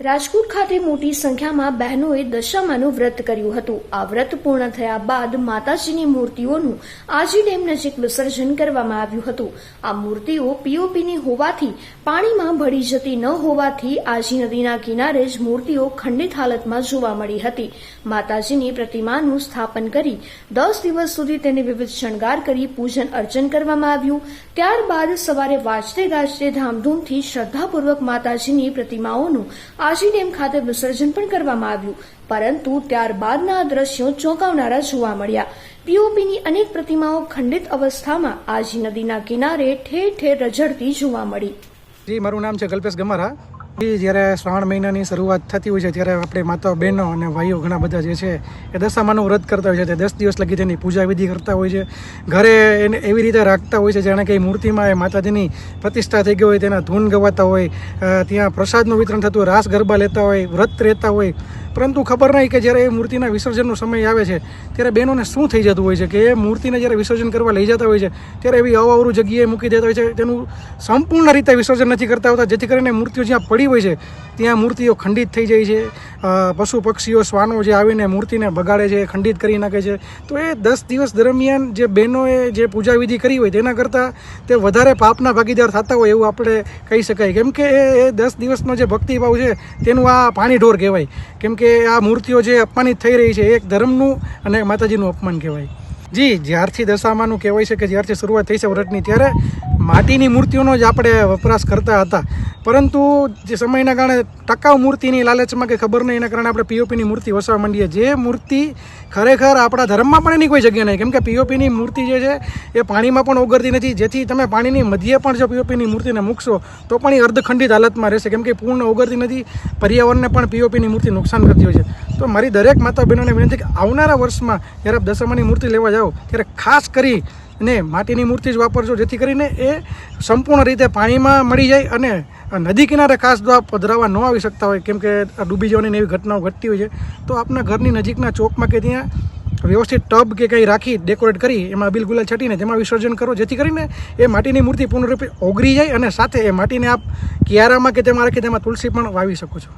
રાજકોટ ખાતે મોટી સંખ્યામાં બહેનોએ દશામાનું વ્રત કર્યું હતું. આ વ્રત પૂર્ણ થયા બાદ માતાજીની મૂર્તિઓનું આજી ડેમ નજીક વિસર્જન કરવામાં આવ્યું હતું. આ મૂર્તિઓ પીઓપીની હોવાથી પાણીમાં ભળી જતી ન હોવાથી આજી નદીના કિનારે જ મૂર્તિઓ ખંડિત હાલતમાં જોવા મળી હતી. માતાજીની પ્રતિમાનું સ્થાપન કરી દસ દિવસ સુધી તેને વિવિધ શણગાર કરી પૂજન અર્ચન કરવામાં આવ્યું. ત્યારબાદ સવારે વાજતે ગાજતે ધામધૂમથી શ્રદ્ધાપૂર્વક માતાજીની પ્રતિમાઓનું આજી ડેમ ખાતે વિસર્જન પણ કરવામાં આવ્યું. પરંતુ ત્યારબાદના દ્રશ્યો ચોંકાવનારા જોવા મળ્યા. પીઓપીની અનેક પ્રતિમાઓ ખંડિત અવસ્થામાં આજી નદીના કિનારે ઠેર ઠેર રઝળતી જોવા મળી. જી, મારું નામ છે કલ્પેશ ગમારા. જ્યારે શ્રાવણ મહિનાની શરૂઆત થતી હોય છે, ત્યારે આપણે માતાઓ બહેનો અને ભાઈઓ ઘણા બધા જે છે, એ દશામાનું વ્રત કરતા હોય છે, તે દસ દિવસ લગી તેની પૂજા વિધિ કરતા હોય છે. ઘરે એને એવી રીતે રાખતા હોય છે, જાણે કે મૂર્તિમાં એ માતાજીની પ્રતિષ્ઠા થઈ ગઈ હોય, તેના ધૂન ગવાતા હોય ત્યાં પ્રસાદનું વિતરણ થતું હોય, રાસ ગરબા લેતા હોય, વ્રત રહેતા હોય પરંતુ ખબર નહીં કે જ્યારે એ મૂર્તિના વિસર્જનનો સમય આવે છે, ત્યારે બહેનોને શું થઈ જતું હોય છે? કે એ મૂર્તિને જ્યારે વિસર્જન કરવા લઈ જતા હોય છે, ત્યારે એવી અવાવરું જગ્યાએ મૂકી દેતા હોય છે. તેનું સંપૂર્ણ રીતે વિસર્જન નથી કરતા હોતા, જેથી કરીને મૂર્તિઓ જ્યાં પડી હોય છે, ત્યાં મૂર્તિઓ ખંડિત થઈ જાય છે. પશુ પક્ષીઓ, શ્વાનો જે આવીને મૂર્તિને બગાડે છે, ખંડિત કરી નાખે છે. તો એ દસ દિવસ દરમિયાન જે બહેનોએ જે પૂજા વિધિ કરી હોય, તેના કરતાં તે વધારે પાપના ભાગીદાર થતા હોય એવું આપણે કહી શકાય. કેમ કે એ દસ દિવસનો જે ભક્તિભાવ છે, તેનું આ પાણી ઢોર કહેવાય. કેમ કે આ મૂર્તિઓ જે અપમાનિત થઈ રહી છે એ એક ધર્મનું અને માતાજીનું અપમાન કહેવાય. જી, જ્યારથી દશામાનું કહેવાય છે કે જ્યારથી શરૂઆત થઈ છે વ્રતની, ત્યારે માટીની મૂર્તિઓનો જ આપણે વપરાશ કરતા હતા. પરંતુ જે સમયના કારણે ટકાઉ મૂર્તિની લાલચમાં કે ખબર નહીં એના કારણે આપણે પીઓપીની મૂર્તિ વસવા માંડીએ, જે મૂર્તિ ખરેખર આપણા ધર્મમાં પણ એની કોઈ જગ્યા નહીં. કેમ કે પીઓપીની મૂર્તિ જે છે, એ પાણીમાં પણ ઓગળતી નથી. જેથી તમે પાણીની મધ્યે પણ જો પીઓપીની મૂર્તિને મૂકશો, તો પણ એ અર્ધખંડિત હાલતમાં રહેશે. કેમ કે પૂર્ણ ઓગળતી નથી. પર્યાવરણને પણ પીઓપીની મૂર્તિ નુકસાન કરતી હોય છે. તો મારી દરેક માતા બહેનોને વિનંતી કે આવનારા વર્ષમાં જ્યારે આપ દશામાની મૂર્તિ લેવા જાઓ, ત્યારે ખાસ કરી ને માટીની મૂર્તિ જ વાપરજો, જેથી કરીને એ સંપૂર્ણ રીતે પાણીમાં મળી જાય અને નદી કિનારે ખાસ જો આપ પધરાવા ન આવી શકતા હોય, કેમ કે ડૂબી જવાની એવી ઘટનાઓ ઘટતી હોય છે, તો આપના ઘરની નજીકના ચોકમાં કે ત્યાં વ્યવસ્થિત ટબ કે કંઈ રાખી ડેકોરેટ કરી, એમાં અબીલ ગુલાલ છટીને તેમાં વિસર્જન કરો, જેથી કરીને એ માટીની મૂર્તિ પૂર્ણરૂપે ઓગળી જાય અને સાથે એ માટીને આપ કિયારામાં કે તેમાં રાખી તેમાં તુલસી પણ વાવી શકો છો.